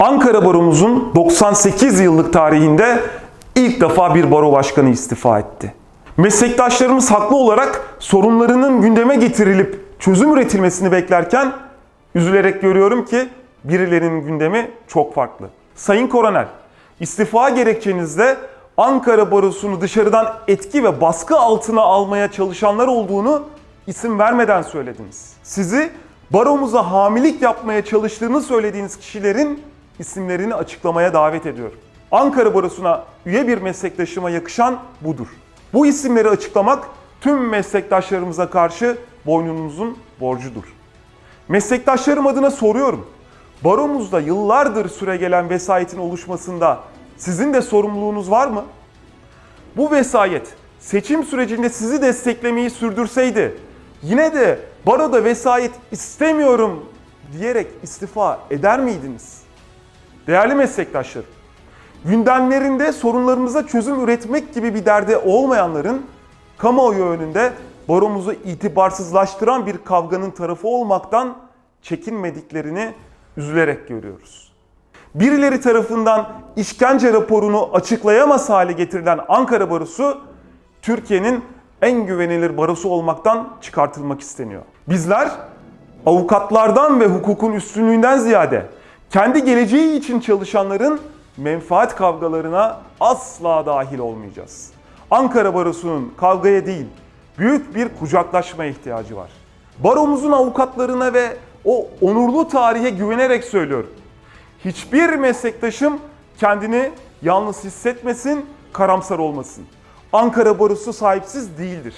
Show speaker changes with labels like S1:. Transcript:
S1: Ankara Baromuzun 98 yıllık tarihinde ilk defa bir baro başkanı istifa etti. Meslektaşlarımız haklı olarak sorunlarının gündeme getirilip çözüm üretilmesini beklerken üzülerek görüyorum ki birilerinin gündemi çok farklı. Sayın Koronel, istifa gerekçenizde Ankara Barosu'nu dışarıdan etki ve baskı altına almaya çalışanlar olduğunu isim vermeden söylediniz. Sizi baromuza hamilik yapmaya çalıştığını söylediğiniz kişilerin isimlerini açıklamaya davet ediyorum. Ankara Barosu'na üye bir meslektaşıma yakışan budur. Bu isimleri açıklamak tüm meslektaşlarımıza karşı boynunuzun borcudur. Meslektaşlarım adına soruyorum. Baromuzda yıllardır süre gelen vesayetin oluşmasında sizin de sorumluluğunuz var mı? Bu vesayet seçim sürecinde sizi desteklemeyi sürdürseydi yine de baroda vesayet istemiyorum diyerek istifa eder miydiniz? Değerli meslektaşlarım, gündemlerinde sorunlarımıza çözüm üretmek gibi bir derdi olmayanların kamuoyu önünde baromuzu itibarsızlaştıran bir kavganın tarafı olmaktan çekinmediklerini üzülerek görüyoruz. Birileri tarafından işkence raporunu açıklayamaz hale getirilen Ankara Barosu, Türkiye'nin en güvenilir barosu olmaktan çıkartılmak isteniyor. Bizler avukatlardan ve hukukun üstünlüğünden ziyade kendi geleceği için çalışanların menfaat kavgalarına asla dahil olmayacağız. Ankara Barosu'nun kavgaya değil, büyük bir kucaklaşmaya ihtiyacı var. Baromuzun avukatlarına ve o onurlu tarihe güvenerek söylüyorum. Hiçbir meslektaşım kendini yalnız hissetmesin, karamsar olmasın. Ankara Barosu sahipsiz değildir.